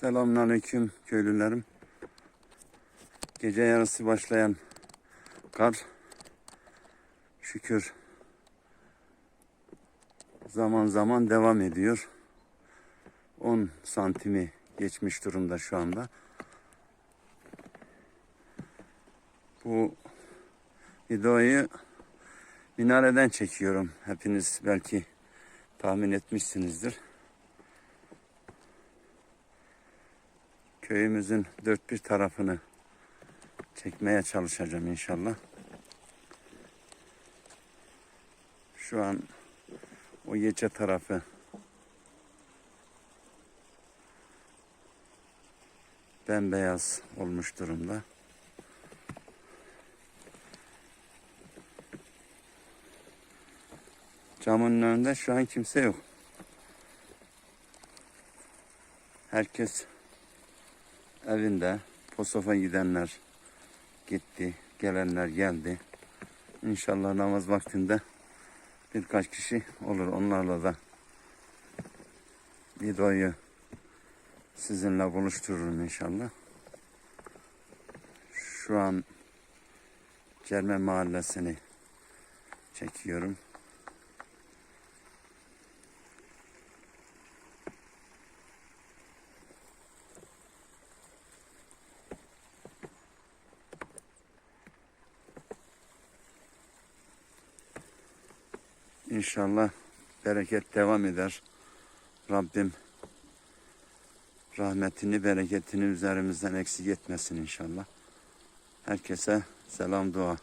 Selamünaleyküm köylülerim. Gece yarısı başlayan kar şükür zaman zaman devam ediyor. 10 santimi geçmiş durumda şu anda. Bu videoyu minareden çekiyorum. Hepiniz belki tahmin etmişsinizdir. Köyümüzün dört bir tarafını çekmeye çalışacağım inşallah. Şu an o gece tarafı bembeyaz olmuş durumda. Camın önünde şu an kimse yok. Herkes evinde Posof'a gidenler gitti, gelenler geldi. İnşallah namaz vaktinde birkaç kişi olur. Onlarla da videoyu sizinle buluştururum inşallah. Şu an Cerme Mahallesi'ni çekiyorum. İnşallah bereket devam eder. Rabbim rahmetini, bereketini üzerimizden eksik etmesin inşallah. Herkese selam dua.